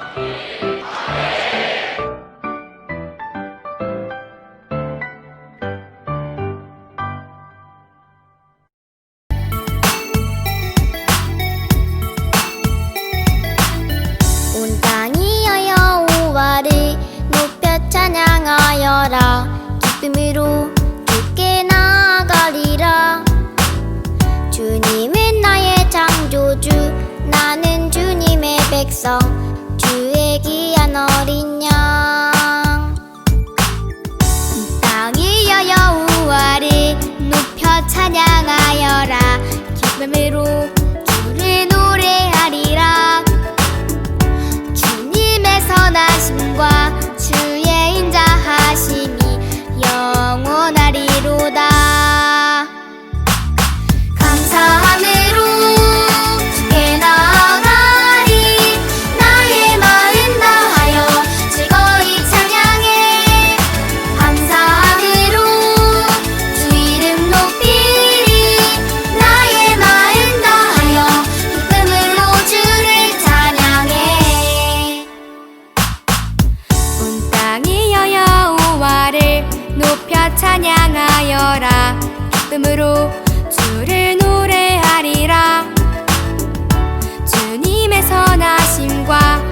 Amen. 높여 찬양하여라. 기쁨으로 주를 노래하리라. 주님의 선하심과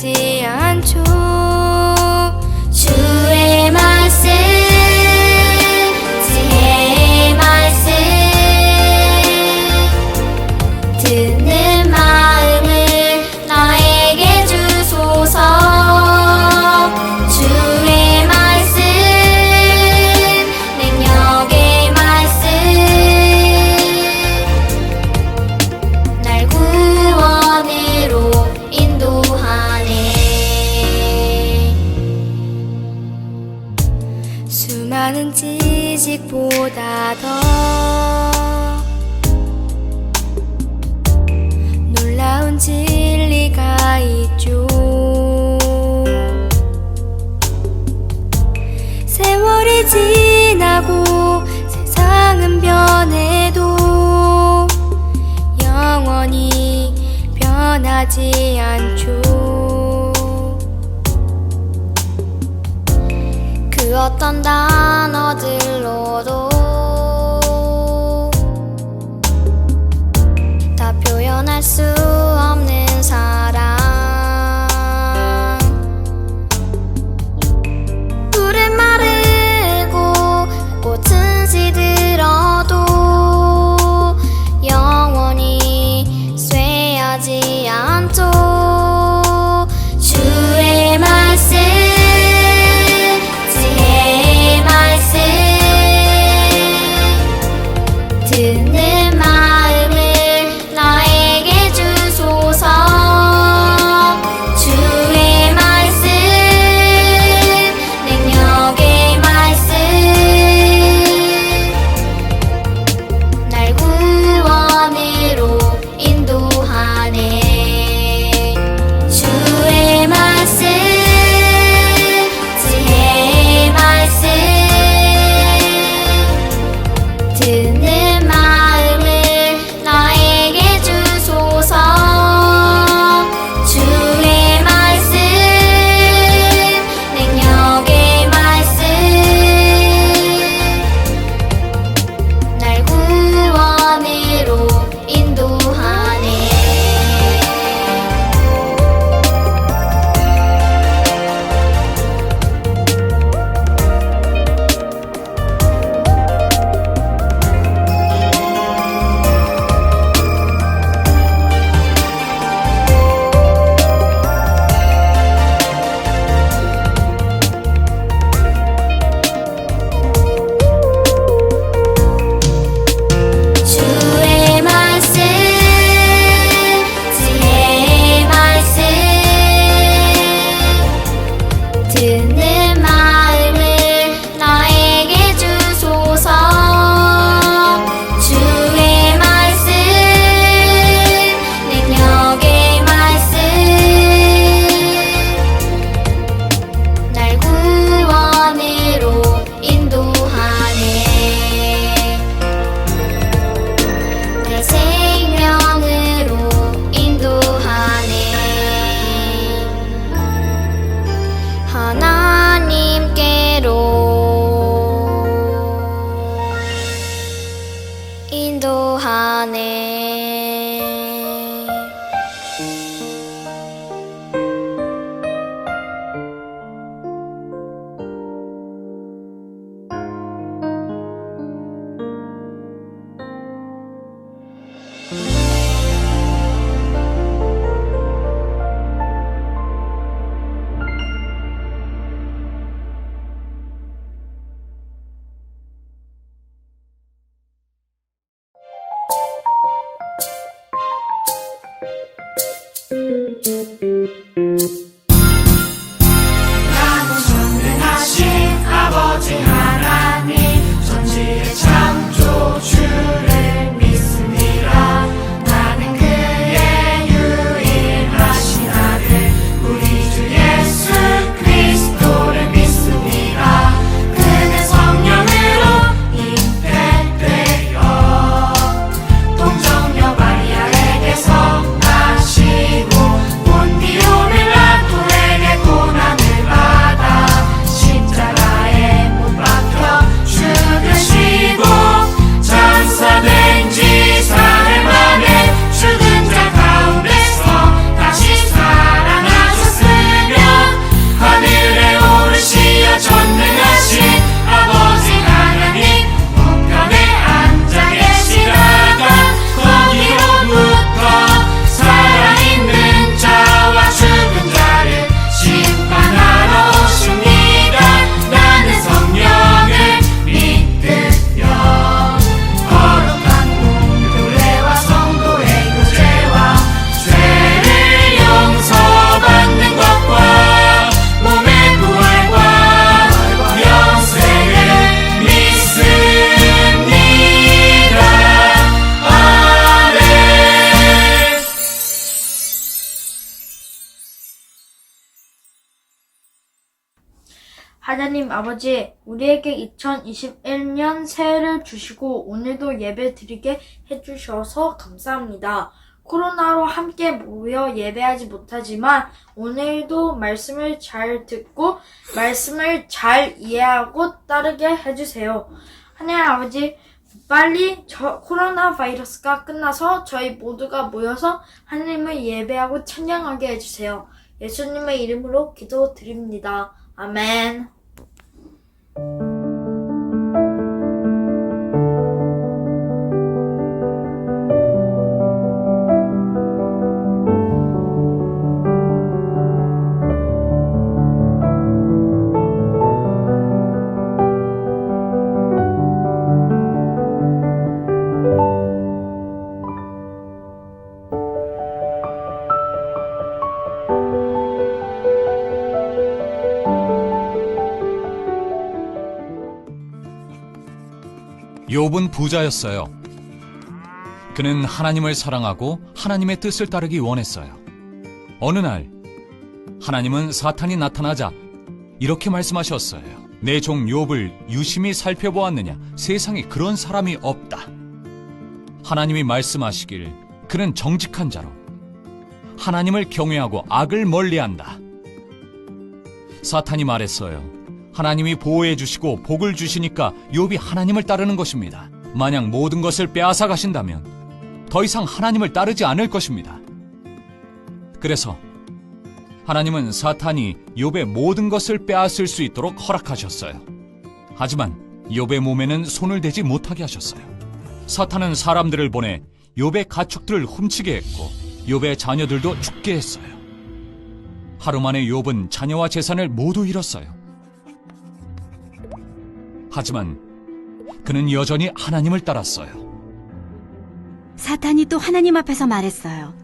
city 사랑은 지식보다 더 놀라운 진리가 있죠. 세월이 지나고 세상은 변해도 영원히 변하지 않죠. 어떤 단어들 아버지, 우리에게 2021년 새해를 주시고 오늘도 예배 드리게 해주셔서 감사합니다. 코로나로 함께 모여 예배하지 못하지만 오늘도 말씀을 잘 듣고 말씀을 잘 이해하고 따르게 해주세요. 하나님 아버지, 빨리 저 코로나 바이러스가 끝나서 저희 모두가 모여서 하나님을 예배하고 찬양하게 해주세요. 예수님의 이름으로 기도드립니다. 아멘. you 욥은 부자였어요. 그는 하나님을 사랑하고 하나님의 뜻을 따르기 원했어요. 어느 날 하나님은 사탄이 나타나자 이렇게 말씀하셨어요. 내 종 욥을 유심히 살펴보았느냐? 세상에 그런 사람이 없다. 하나님이 말씀하시길 그는 정직한 자로 하나님을 경외하고 악을 멀리한다. 사탄이 말했어요. 하나님이 보호해 주시고 복을 주시니까 욥이 하나님을 따르는 것입니다. 만약 모든 것을 빼앗아 가신다면 더 이상 하나님을 따르지 않을 것입니다. 그래서 하나님은 사탄이 욥의 모든 것을 빼앗을 수 있도록 허락하셨어요. 하지만 욥의 몸에는 손을 대지 못하게 하셨어요. 사탄은 사람들을 보내 욥의 가축들을 훔치게 했고 욥의 자녀들도 죽게 했어요. 하루 만에 욥은 자녀와 재산을 모두 잃었어요. 하지만 그는 여전히 하나님을 따랐어요. 사탄이 또 하나님 앞에서 말했어요.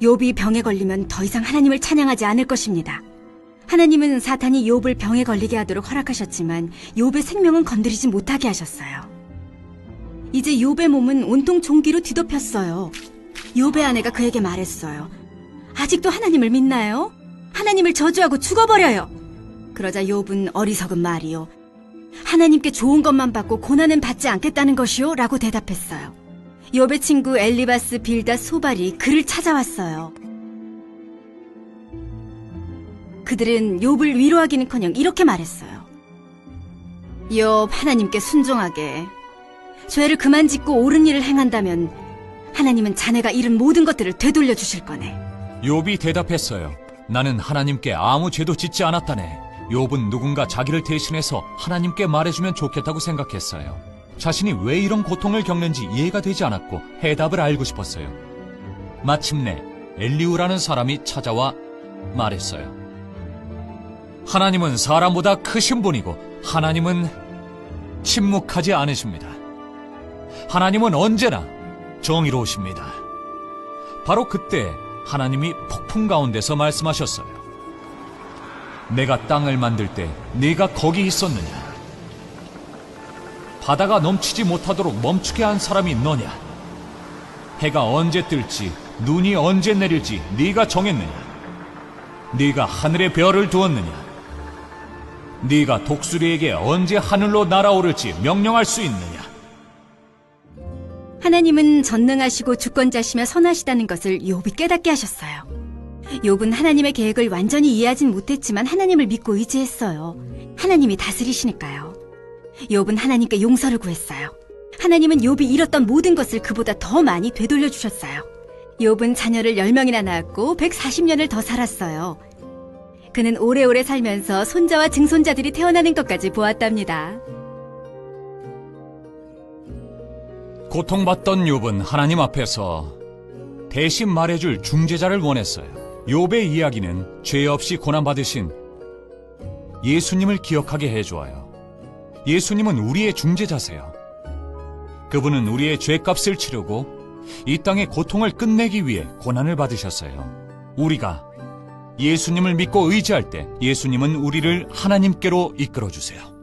욥이 병에 걸리면 더 이상 하나님을 찬양하지 않을 것입니다. 하나님은 사탄이 욥을 병에 걸리게 하도록 허락하셨지만 욥의 생명은 건드리지 못하게 하셨어요. 이제 욥의 몸은 온통 종기로 뒤덮였어요. 욥의 아내가 그에게 말했어요. 아직도 하나님을 믿나요? 하나님을 저주하고 죽어버려요. 그러자 욥은 어리석은 말이요. 하나님께 좋은 것만 받고 고난은 받지 않겠다는 것이요? 라고 대답했어요. 욥의 친구 엘리바스 빌다 소발이 그를 찾아왔어요. 그들은 욥을 위로하기는커녕 이렇게 말했어요. 욥 하나님께 순종하게 죄를 그만 짓고 옳은 일을 행한다면 하나님은 자네가 잃은 모든 것들을 되돌려 주실 거네. 욥이 대답했어요. 나는 하나님께 아무 죄도 짓지 않았다네. 욥은 누군가 자기를 대신해서 하나님께 말해주면 좋겠다고 생각했어요. 자신이 왜 이런 고통을 겪는지 이해가 되지 않았고 해답을 알고 싶었어요. 마침내 엘리우라는 사람이 찾아와 말했어요. 하나님은 사람보다 크신 분이고 하나님은 침묵하지 않으십니다. 하나님은 언제나 정의로우십니다. 바로 그때 하나님이 폭풍 가운데서 말씀하셨어요. 내가 땅을 만들 때 네가 거기 있었느냐? 바다가 넘치지 못하도록 멈추게 한 사람이 너냐? 해가 언제 뜰지 눈이 언제 내릴지 네가 정했느냐? 네가 하늘에 별을 두었느냐? 네가 독수리에게 언제 하늘로 날아오를지 명령할 수 있느냐? 하나님은 전능하시고 주권자시며 선하시다는 것을 욥이 깨닫게 하셨어요. 욥은 하나님의 계획을 완전히 이해하진 못했지만 하나님을 믿고 의지했어요. 하나님이 다스리시니까요. 욥은 하나님께 용서를 구했어요. 하나님은 욥이 잃었던 모든 것을 그보다 더 많이 되돌려 주셨어요. 욥은 자녀를 10명이나 낳았고 140년을 더 살았어요. 그는 오래오래 살면서 손자와 증손자들이 태어나는 것까지 보았답니다. 고통받던 욥은 하나님 앞에서 대신 말해줄 중재자를 원했어요. 욥의 이야기는 죄 없이 고난받으신 예수님을 기억하게 해주어요. 예수님은 우리의 중재자세요. 그분은 우리의 죄값을 치르고 이 땅의 고통을 끝내기 위해 고난을 받으셨어요. 우리가 예수님을 믿고 의지할 때 예수님은 우리를 하나님께로 이끌어 주세요.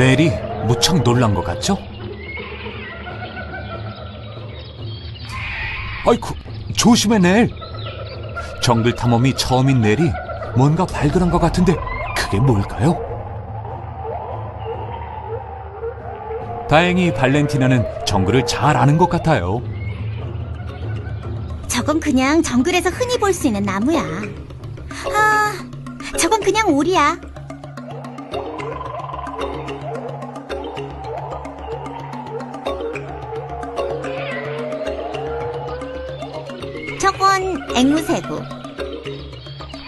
넬이 무척 놀란 것 같죠? 아이쿠, 조심해, 넬. 정글 탐험이 처음인 넬이 뭔가 발견한 것 같은데 그게 뭘까요? 다행히 발렌티나는 정글을 잘 아는 것 같아요. 저건 그냥 정글에서 흔히 볼 수 있는 나무야. 아, 저건 그냥 오리야. 저건 앵무새고.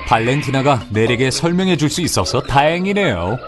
발렌티나가 넬에게 설명해 줄 수 있어서 다행이네요.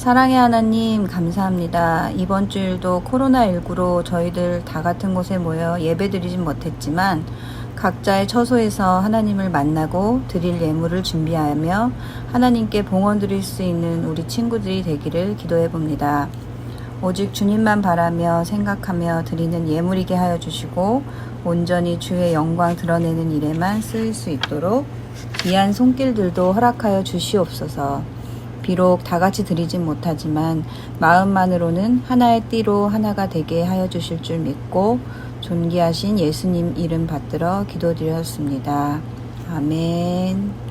사랑의 하나님 감사합니다. 이번 주일도 코로나19로 저희들 다 같은 곳에 모여 예배드리진 못했지만 각자의 처소에서 하나님을 만나고 드릴 예물을 준비하며 하나님께 봉헌 드릴 수 있는 우리 친구들이 되기를 기도해 봅니다. 오직 주님만 바라며 생각하며 드리는 예물이게 하여 주시고 온전히 주의 영광 드러내는 일에만 쓰일 수 있도록 귀한 손길들도 허락하여 주시옵소서. 비록 다 같이 드리진 못하지만 마음만으로는 하나의 띠로 하나가 되게 하여 주실 줄 믿고 존귀하신 예수님 이름 받들어 기도드렸습니다. 아멘.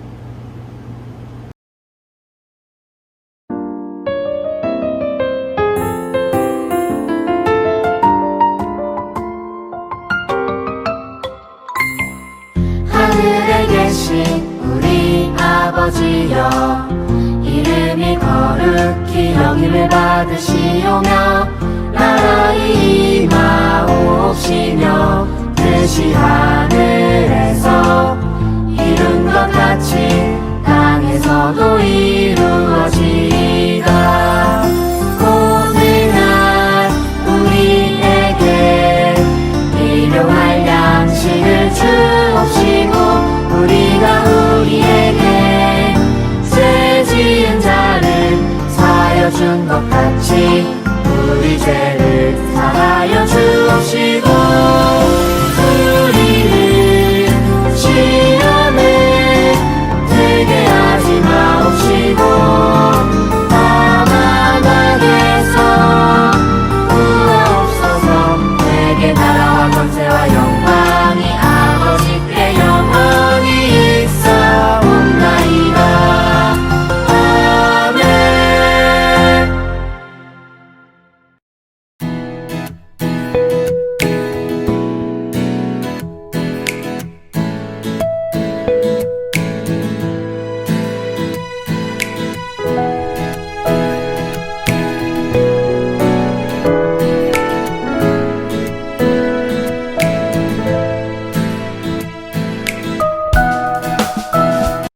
여김을 받으시오며